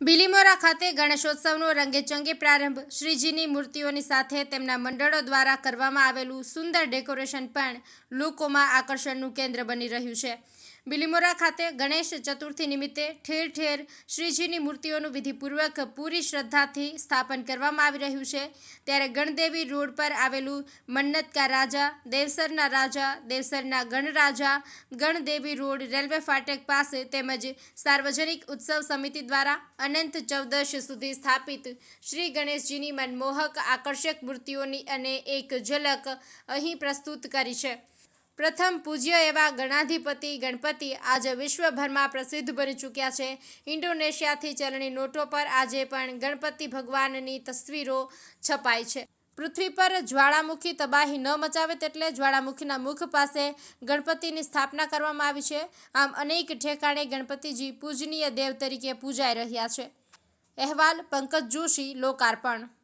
બિલીમોરા ખાતે ગણેશોત્સવનો રંગેચંગે પ્રારંભ. શ્રીજીની મૂર્તિઓની સાથે તેમના મંડળો દ્વારા કરવામાં આવેલું સુંદર ડેકોરેશન પણ લોકોમાં આકર્ષણનું કેન્દ્ર બની રહ્યું છે. બિલીમોરા ખાતે ગણેશ ચતુર્થી નિમિત્તે ઠેર ઠેર શ્રીજીની મૂર્તિઓનું વિધિપૂર્વક પૂરી શ્રદ્ધાથી સ્થાપન કરવામાં આવી રહ્યું છે. ત્યારે ગણદેવી રોડ પર આવેલું મન્નતકા રાજા, દેવસરના રાજા, દેવસરના ગણરાજા, ગણદેવી રોડ રેલવે ફાટક પાસે તેમજ સાર્વજનિક ઉત્સવ સમિતિ દ્વારા અનંત ચૌદશ સુધી સ્થાપિત શ્રી ગણેશજીની મનમોહક આકર્ષક મૂર્તિઓની અને એક ઝલક અહીં પ્રસ્તુત કરી છે. પ્રથમ પૂજ્ય એવા ગણાધિપતિ ગણપતિ આજે વિશ્વભરમાં પ્રસિદ્ધ બની ચૂક્યા છે. ઇન્ડોનેશિયાથી ચલણી નોટો પર આજે પણ ગણપતિ ભગવાનની તસવીરો છપાય છે. પૃથ્વી પર જ્વાળામુખી તબાહી ન મચાવે તેટલે જ્વાળામુખીના મુખ પાસે ગણપતિની સ્થાપના કરવામાં આવી છે. આમ અનેક ઠેકાણે ગણપતિજી પૂજનીય દેવ તરીકે પૂજાઈ રહ્યા છે. અહેવાલ, પંકજ જોશી, લોકાર્પણ.